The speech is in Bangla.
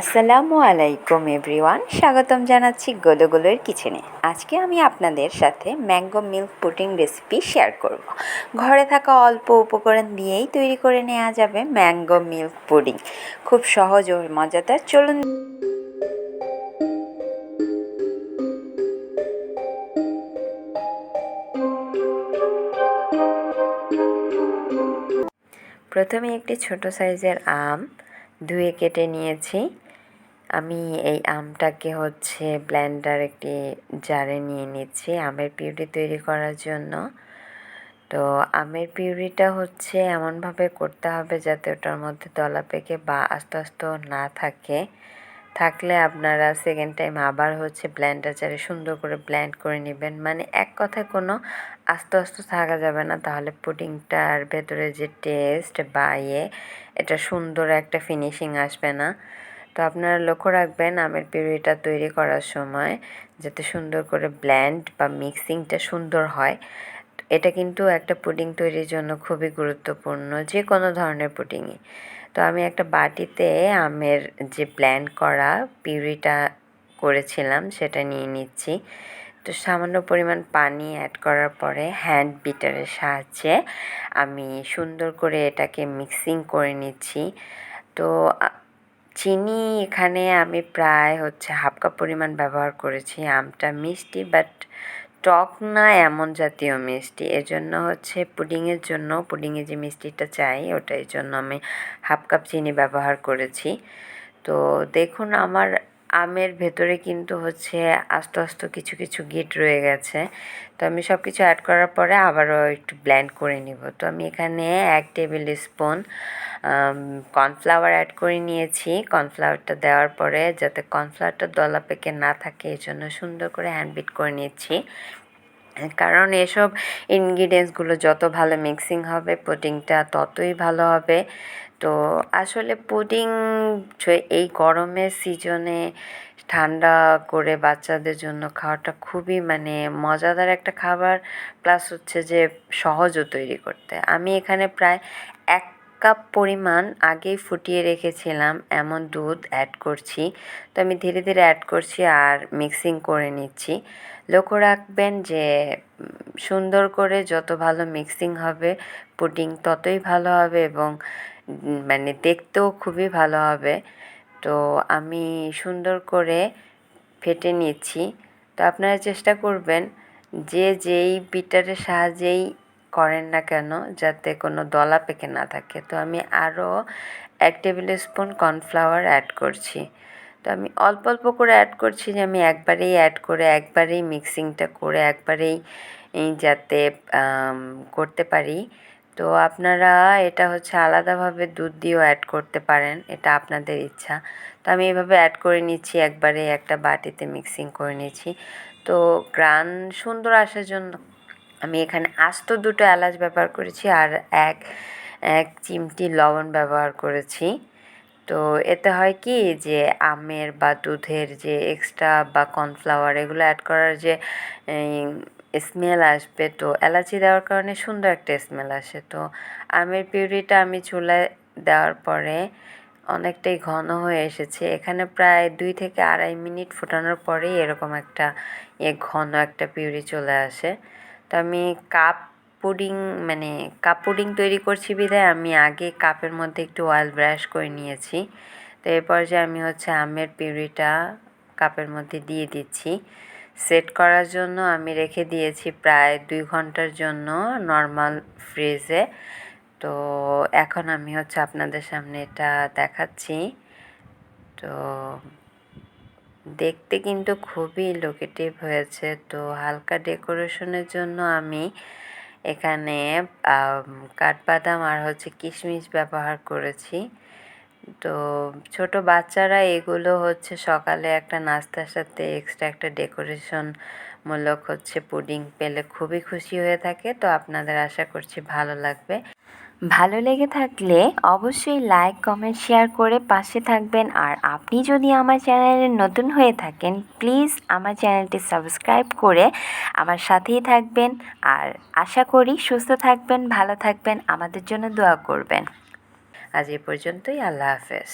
আসসালামু আলাইকুম, এভরিওয়ান। স্বাগতম জানাচ্ছি গোলোগোলোর কিচেনে। আজকে আমি আপনাদের সাথে mango milk pudding recipe share করব। ঘরে থাকা অল্প উপকরণ দিয়েই তৈরি করে নেওয়া যাবে ম্যাঙ্গো মিল্ক পুডিং। খুব সহজ ও মজাদার। চলুন প্রথমে একটি ছোট সাইজের আম ধুয়ে কেটে নিয়েছি। আমি এই আমটাকে হচ্ছে ব্ল্যান্ডার একটি জারে নিয়ে নিচ্ছি আমের পিউরি তৈরি করার জন্য। তো আমের পিউরিটা হচ্ছে এমনভাবে করতে হবে যাতে ওটার মধ্যে দলা পেকে বা আস্তে আস্তে না থাকে। থাকলে আপনারা সেকেন্ড টাইম আবার হচ্ছে ব্ল্যান্ডার জারে সুন্দর করে ব্ল্যান্ড করে নেবেন। মানে এক কথায় কোনো আস্তে আস্তে থাকা যাবে না, তাহলে পুডিংটার ভেতরে যে টেস্ট বা ইয়ে এটা সুন্দর একটা ফিনিশিং আসবে না। তো আপনারা লক্ষ্য রাখবেন আমের পিউরিটা তৈরি করার সময় যাতে সুন্দর করে ব্ল্যান্ড বা মিক্সিংটা সুন্দর হয়। এটা কিন্তু একটা পুডিং তৈরির জন্য খুবই গুরুত্বপূর্ণ যে কোনো ধরনের পুডিংই তো আমি একটা বাটিতে আমের যে ব্ল্যান্ড করা পিউরিটা করেছিলাম সেটা নিয়ে নিচ্ছি। তো সামান্য পরিমাণ পানি অ্যাড করার পরে হ্যান্ড বিটারের সাহায্যে আমি সুন্দর করে এটাকে মিক্সিং করে নিচ্ছি। তো চিনি এখানে আমি প্রায় হচ্ছে হাফ কাপ পরিমাণ ব্যবহার করেছি। আমটা মিষ্টি বাট টক না এমন জাতীয় মিষ্টি। এজন্য হচ্ছে পুডিংয়ের জন্য পুডিংয়ে যে মিষ্টিটা চাই, ওটার জন্য আমি হাফ কাপ চিনি ব্যবহার করেছি। তো দেখুন, আমার আমের ভেতরে কিন্তু হচ্ছে আস্তে আস্তে কিছু কিছু গিট রয়ে গেছে। তো আমি সব কিছু অ্যাড করার পরে আবারও একটু ব্ল্যান্ড করে নিব। তো আমি এখানে এক টেবিল স্পুন কর্নফ্লাওয়ার অ্যাড করে নিয়েছি। কর্নফ্লাওয়ারটা দেওয়ার পরে যাতে কর্নফ্লাওয়ারটা দলা পেকে না থাকে এই জন্য সুন্দর করে হ্যান্ড বিট করে নিচ্ছি। কারণ এসব ইনগ্রিডিয়েন্টসগুলো যত ভালো মিক্সিং হবে পুডিংটা ততই ভালো হবে। তো আসলে পুডিং এই গরমের সিজনে ঠান্ডা করে বাচ্চাদের জন্য খাওয়াটা খুবই মানে মজাদার একটা খাবার প্লাস হচ্ছে যে সহজও তৈরি করতে। আমি এখানে প্রায় এক কাপ পরিমাণ আগেই ফুটিয়ে রেখেছিলাম, এমন দুধ অ্যাড করছি। তো আমি ধীরে ধীরে অ্যাড করছি আর মিক্সিং করে নিচ্ছি। লক্ষ্য রাখবেন যে, সুন্দর করে যত ভালো মিক্সিং হবে পুডিং ততই ভালো হবে এবং মানে দেখতেও খুবই ভালো হবে। তো আমি সুন্দর করে ফেটে নিচ্ছি। তো আপনারা চেষ্টা করবেন যে, যেই বিটারের সাহায্যেই করেন না কেন যাতে কোনো দলা পেকে না থাকে। তো আমি আরও এক টেবিল স্পুন কর্নফ্লাওয়ার অ্যাড করছি। তো আমি অল্প অল্প করে অ্যাড করছি যে আমি একবারেই অ্যাড করে, একবারেই মিক্সিংটা করে, একবারেই যাতে করতে পারি। তো আপনারা এটা হচ্ছে আলাদাভাবে দুধ দিয়েও অ্যাড করতে পারেন, এটা আপনাদের ইচ্ছা। তো আমি এভাবে অ্যাড করে নিচ্ছি একবারে একটা বাটিতে মিক্সিং করে নিচ্ছি। তো গ্রান সুন্দর আসার জন্য আমি এখানে আস্ত দুটো এলাচ ব্যবহার করেছি আর এক এক চিমটি লবণ ব্যবহার করেছি। তো এতে হয় কি যে আমের বা দুধের যে এক্সট্রা বা কর্নফ্লাওয়ার এগুলো অ্যাড করার যে স্মেল আসবে, তো এলাচি দেওয়ার কারণে সুন্দর একটা স্মেল আসে। তো আমের পিউরিটা আমি চুলায় দেওয়ার পরে অনেকটাই ঘন হয়ে এসেছে। এখানে প্রায় দুই থেকে আড়াই মিনিট ফোটানোর পরেই এরকম একটা, এ ঘন একটা পিউরি চলে আসে। তো আমি কাপ পুডিং মানে কাপ পুডিং তৈরি করছি বিধায় আমি আগে কাপের মধ্যে একটু অয়েল ব্রাশ করে নিয়েছি। তো এরপর যে আমি হচ্ছে আমের পিউরিটা কাপের মধ্যে দিয়ে দিচ্ছি। সেট করার জন্য আমি রেখে দিয়েছি প্রায় দুই ঘণ্টার জন্য নর্মাল ফ্রিজে তো এখন আমি হচ্ছে আপনাদের সামনে এটা দেখাচ্ছি। তো দেখতে কিন্তু খুবই লোকেটিভ হয়েছে। তো হালকা ডেকোরেশনের জন্য আমি এখানে কাঠবাদাম আর হচ্ছে কিশমিশ ব্যবহার করেছি। তো ছোট বাচ্চারা এগুলো হচ্ছে সকালে একটা নাস্তার সাথে এক্সট্রা একটা ডেকোরেশন মূলক হচ্ছে পুডিং পেলে খুবই খুশি হয়ে থাকে। তো আপনাদের আশা করছি ভালো লাগবে। ভালো লেগে থাকলে অবশ্যই লাইক কমেন্ট শেয়ার করে পাশে থাকবেন। আর আপনি যদি আমার চ্যানেলে নতুন হয়ে থাকেন প্লিজ আমার চ্যানেলটি সাবস্ক্রাইব করে আমার সাথেই থাকবেন। আর আশা করি সুস্থ থাকবেন, ভালো থাকবেন। আমাদের জন্য দোয়া করবেন। আজ এ পর্যন্তই, আল্লাহ হাফেজ।